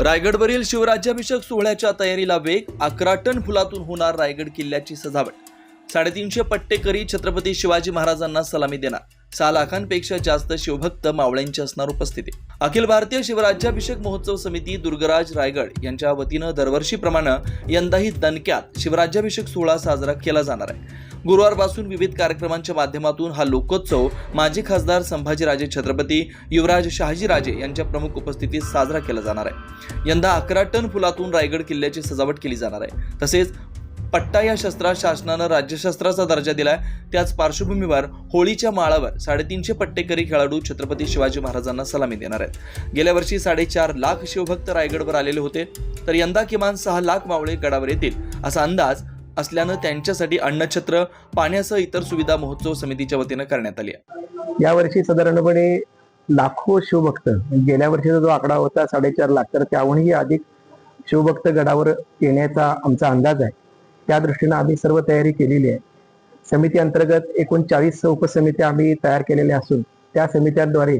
रायगडवरील शिवराज्याभिषेक सोहळ्याच्या तयारीला वेग अकरा टन फुलातून होणार रायगड किल्ल्याची सजावट. साडेतीनशे पट्टेकरी छत्रपती शिवाजी महाराजांना सलामी देणार. सहा लाखांपेक्षा जास्त शिवभक्त मावळ्यांची असणार उपस्थिती. अखिल भारतीय शिवराज्याभिषेक महोत्सव समिती दुर्गराज रायगड यांच्या वतीनं दरवर्षीप्रमाणे यंदाही दणक्यात शिवराज्याभिषेक सोहळा साजरा केला जाणार आहे. गुरुवारपासून विविध कार्यक्रमांच्या माध्यमातून हा लोकोत्सव माजी खासदार संभाजीराजे छत्रपती युवराज शहाजीराजे यांच्या प्रमुख उपस्थितीत साजरा केला जाणार आहे. यंदा अकरा टन फुलातून रायगड किल्ल्याची सजावट केली जाणार आहे. तसेच पट्टा या शस्त्रास शासनानं राज्यशस्त्राचा दर्जा दिलाय. त्याच पार्श्वभूमीवर होळीच्या माळावर साडेतीनशे पट्टेकरी खेळाडू छत्रपती शिवाजी महाराजांना सलामी देणार आहेत. गेल्या वर्षी साडेचार लाख शिवभक्त रायगडवर आलेले होते. तर यंदा किमान सहा लाख मावळे गडावर येतील असा अंदाज असल्यानं त्यांच्यासाठी अन्नछत्र पाण्यासह इतर सुविधा महोत्सव समितीच्या वतीनं करण्यात आली आहे. यावर्षी साधारणपणे लाखो शिवभक्त म्हणजे गेल्या वर्षीचा जो आकडा होता साडेचार लाख तर त्याहूनही अधिक शिवभक्त गडावर येण्याचा आमचा अंदाज आहे. त्या दृष्टीनं आम्ही सर्व तयारी केलेली आहे. समिती अंतर्गत एकूण चाळीस उपसमित्या आम्ही तयार केलेल्या असून त्या समित्यांद्वारे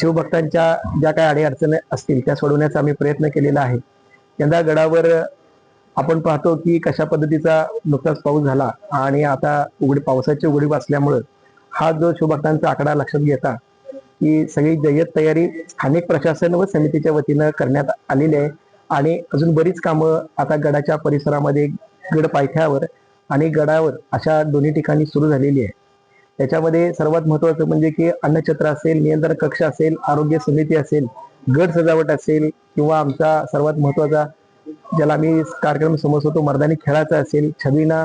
शिवभक्तांच्या ज्या काही अडीअडचणी असतील त्या सोडवण्याचा आम्ही प्रयत्न केलेला आहे. यंदा गडावर आपण पाहतो की कशा पद्धतीचा नुकताच पाऊस झाला आणि आता उघडी पावसाची उघडी असल्यामुळं हा जो शिवभक्तांचा आकडा लक्षात घेता की सगळी जय्यत तयारी स्थानिक प्रशासन व समितीच्या वतीनं करण्यात आलेली आहे. आणि अजून बरीच कामं आता गडाच्या परिसरामध्ये गड पायथ्यावर आणि गडावर अशा दोन्ही ठिकाणी सुरू झालेली आहे. त्याच्यामध्ये सर्वात महत्वाचं म्हणजे की अन्नछत्र असेल नियंत्रण कक्ष असेल आरोग्य समिती असेल गड सजावट असेल किंवा आमचा सर्वात महत्त्वाचा ज्याला आम्ही कार्यक्रम समजतो मर्दानी खेळाचा असेल छबीना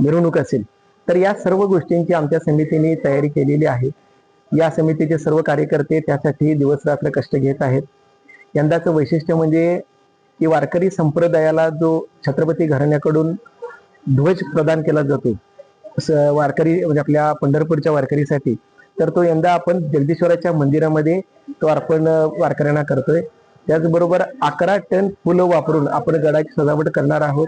मिरवणूक असेल तर या सर्व गोष्टींची आमच्या समितीने तयारी केलेली आहे. या समितीचे सर्व कार्यकर्ते त्यासाठी दिवस रात्र कष्ट घेत आहेत. यंदाचं वैशिष्ट्य म्हणजे की वारकरी संप्रदायाला जो छत्रपती घराण्याकडून ध्वज प्रदान केला जातो स- वारकरी म्हणजे आपल्या पंढरपूरच्या वारकरीसाठी तर तो यंदा आपण जगदीश्वराच्या मंदिरामध्ये तो अर्पण वारकऱ्यांना करतोय. त्याचबरोबर अकरा टन फुलं वापरून आपण गडाची सजावट करणार आहोत.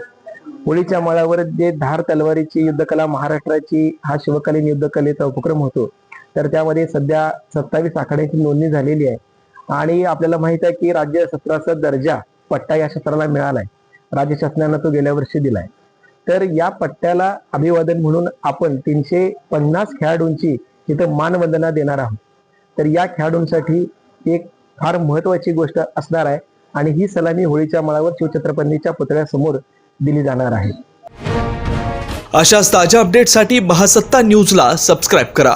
होळीच्या माळावर जे धार तलवारीची युद्धकला महाराष्ट्राची हा शिवकालीन युद्धकलेचा उपक्रम होतो. तर त्यामध्ये सध्या सत्तावीस आखाड्याची नोंदणी झालेली आहे. आणि आपल्याला माहीत आहे की राज्य सत्राचा दर्जा पट्टा या शस्त्राला मिळालाय. राज्य शासनानं तो गेल्या वर्षी दिलाय. तर या पट्ट्याला अभिवादन म्हणून आपण तीनशे पन्नास खेळाडूंची तिथं मानवंदना देणार आहोत. तर या खेळाडूंसाठी एक फार महत्वाची गोष्ट असणार आहे आणि ही सलामी होळीच्या माळावर शिवछत्रपतींच्या पुतळ्यासमोर दिली जाणार आहे. अशाच ताज्या अपडेटसाठी महासत्ता न्यूजला सबस्क्राईब करा.